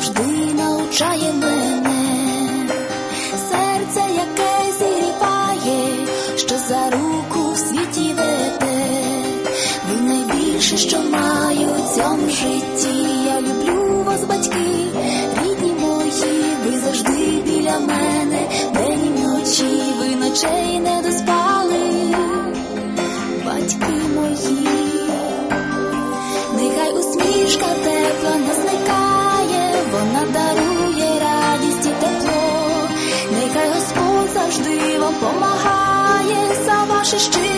завжди навчає мене, серце, яке зігріває, що за руку в світі веде, ви найбільше, що маю в цьому житті. Я люблю вас, батьки. She's